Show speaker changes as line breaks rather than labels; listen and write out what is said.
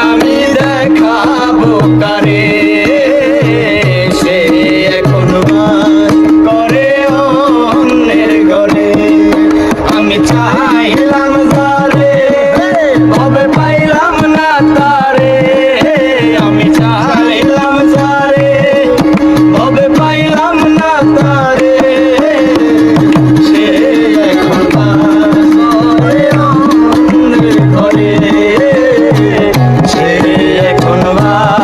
আমি দেখাবো কারে love.